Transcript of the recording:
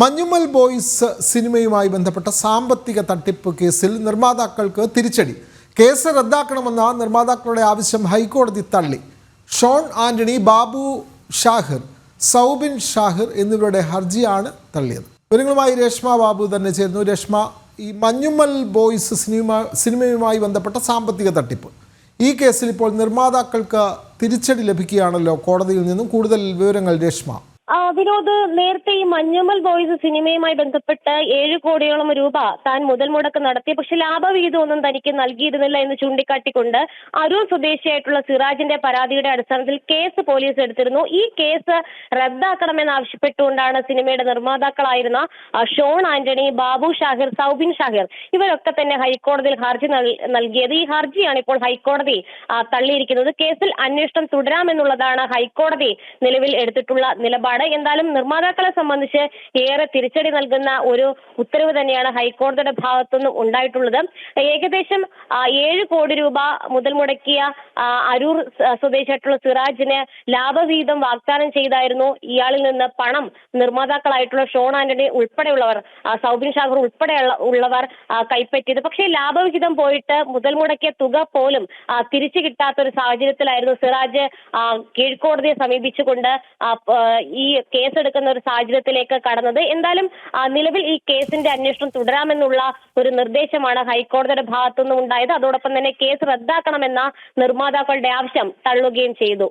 Manjummel boys സിനിമയുമായി ബന്ധപ്പെട്ട സാമ്പത്തിക തട്ടിപ്പ് കേസിൽ നിർമ്മാതാക്കൾക്ക് തിരിച്ചടി. കേസ് റദ്ദാക്കണമെന്ന നിർമ്മാതാക്കളുടെ ആവശ്യം ഹൈക്കോടതി തള്ളി. ഷോൺ ആന്റണി ബാബു ഷാഹിർ സൗബിൻ ഷാഹിർ എന്നിവരുടെ ഹർജിയാണ് തള്ളിയത്. വിവരങ്ങളുമായി രേഷ്മ ബാബു തന്നെ ചേരുന്നു. രേഷ്മ ഈ മഞ്ഞുമൽ ബോയ്സ് സിനിമ സിനിമയുമായി ബന്ധപ്പെട്ട സാമ്പത്തിക തട്ടിപ്പ്. ഈ കേസിൽ ഇപ്പോൾ നിർമ്മാതാക്കൾക്ക് തിരിച്ചടി ലഭിക്കുകയാണല്ലോ കോടതിയിൽ നിന്നും. കൂടുതൽ വിവരങ്ങൾ രേഷ്മ. വിനോദ് നേരത്തെ ഈ മഞ്ഞുമൽ ബോയ്സ് സിനിമയുമായി ബന്ധപ്പെട്ട് ഏഴ് കോടിയോളം രൂപ താൻ മുതൽ മുടക്ക് നടത്തി. പക്ഷെ ലാഭവിഹിതമൊന്നും തനിക്ക് നൽകിയിരുന്നില്ല എന്ന് ചൂണ്ടിക്കാട്ടിക്കൊണ്ട് അരൂർ സ്വദേശിയായിട്ടുള്ള സിറാജിന്റെ പരാതിയുടെ അടിസ്ഥാനത്തിൽ കേസ് പോലീസ് എടുത്തിരുന്നു. ഈ കേസ് റദ്ദാക്കണമെന്നാവശ്യപ്പെട്ടുകൊണ്ടാണ് സിനിമയുടെ നിർമ്മാതാക്കളായിരുന്ന ഷോൺ ആന്റണി ബാബു ഷാഹിർ സൗബിൻ ഷാഹിർ ഇവരൊക്കെ തന്നെ ഹൈക്കോടതിയിൽ ഹർജി നൽ- നൽകിയത്. ഈ ഹർജിയാണ് ഇപ്പോൾ ഹൈക്കോടതി തള്ളിയിരിക്കുന്നത്. കേസിൽ അന്വേഷണം തുടരാമെന്നുള്ളതാണ് ഹൈക്കോടതി നിലവിൽ എടുത്തിട്ടുള്ള നിലപാട്. എന്തായാലും നിർമ്മാതാക്കളെ സംബന്ധിച്ച് ഏറെ തിരിച്ചടി നൽകുന്ന ഒരു ഉത്തരവ് തന്നെയാണ് ഹൈക്കോടതിയുടെ ഭാഗത്തുനിന്ന് ഉണ്ടായിട്ടുള്ളത്. ഏകദേശം ഏഴ് കോടി രൂപ മുതൽ മുടക്കിയ അരൂർ സ്വദേശിയായിട്ടുള്ള സിറാജിന് ലാഭവിഹിതം വാഗ്ദാനം ചെയ്തായിരുന്നു. ഇയാളിൽ നിന്ന് പണം നിർമ്മാതാക്കളായിട്ടുള്ള ഷോൺ ആന്റണി ഉൾപ്പെടെയുള്ളവർ സൗബിൻ ഷാഹർ ഉൾപ്പെടെ ഉള്ളവർ കൈപ്പറ്റിയത്. പക്ഷേ ലാഭവിഹിതം പോയിട്ട് മുതൽ മുടക്കിയ തുക പോലും തിരിച്ചു കിട്ടാത്ത ഒരു സാഹചര്യത്തിലായിരുന്നു സിറാജ് കീഴ്ക്കോടതിയെ സമീപിച്ചുകൊണ്ട് ഈ കേസെടുക്കുന്ന ഒരു സാഹചര്യത്തിലേക്ക് കടന്നത്. എന്തായാലും നിലവിൽ ഈ കേസിന്റെ അന്വേഷണം തുടരാമെന്നുള്ള ഒരു നിർദ്ദേശമാണ് ഹൈക്കോടതിയുടെ ഭാഗത്തുനിന്നും ഉണ്ടായത് അതോടൊപ്പം തന്നെ കേസ് റദ്ദാക്കണമെന്ന നിർമ്മാതാക്കളുടെ ആവശ്യം തള്ളുകയും ചെയ്തു.